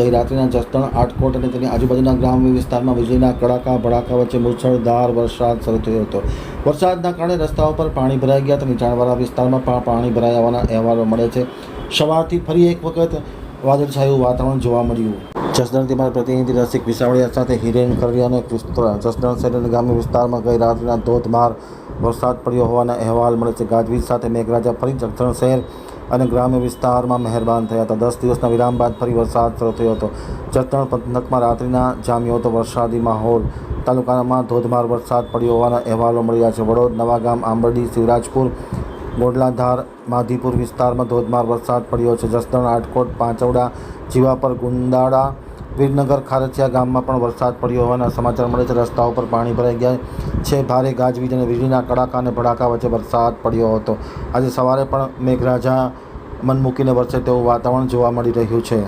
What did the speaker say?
ગઈ રાત્રિના જસદણ, આટકોટ અને તેની આજુબાજુના ગ્રામ્ય વિસ્તારમાં વીજળીના કડાકા, ભડાકા વચ્ચે મુસળધાર વરસાદ શરૂ થયો હતો. વરસાદના કારણે રસ્તાઓ પર પાણી ભરાઈ ગયા. તો નીચાણવાળા વિસ્તારમાં પણ પાણી ભરાઈ આવવાના અહેવાલો મળે છે. સવારથી ફરી એક વખત વાદળછાયું વાતાવરણ જોવા મળ્યું. જસદણથી મારા પ્રતિનિધિ રસિક વિસાવડિયા સાથે હિરેન કરડિયા અને જસદણ શહેર ગ્રામ્ય વિસ્તારમાં ગઈ રાત્રિના ધોધમાર વરસાદ પડ્યો હોવાના અહેવાલ મળે છે. ગાજવીજ સાથે મેઘરાજા ફરી જસદણ શહેર અને ગ્રામ્ય વિસ્તારમાં મહેરબાન થયા હતા. દસ દિવસના વિરામ બાદ ફરી વરસાદ શરૂ થયો હતો. જસદણ પંથકમાં રાત્રિના જામ્યો હતો. વરસાદી માહોલ તાલુકામાં ધોધમાર વરસાદ પડ્યો હોવાના અહેવાલો મળી રહ્યા છે. વડોદ, નવાગામ, આંબરડી, શિવરાજપુર ગોડલાધાર માધીપુર વિસ્તારમાં ધોધમાર વરસાદ પડ્યો છે. જસદણ આટકોટ પાંચવડા, જીવાપર, ગુંદાળા, વીરનગર ખારચિયા ગામમાં પણ વરસાદ પડ્યો હોવાના સમાચાર મળે છે. રસ્તાઓ પર પાણી ભરાઈ ગયા છે. ભારે ગાજવીજ અને વીજળીના કડાકા અને ભડાકા વચ્ચે વરસાદ પડ્યો હતો. આજે સવારે પણ મેઘરાજા મન મૂકીને વરસે તેવું વાતાવરણ જોવા મળી રહ્યું છે.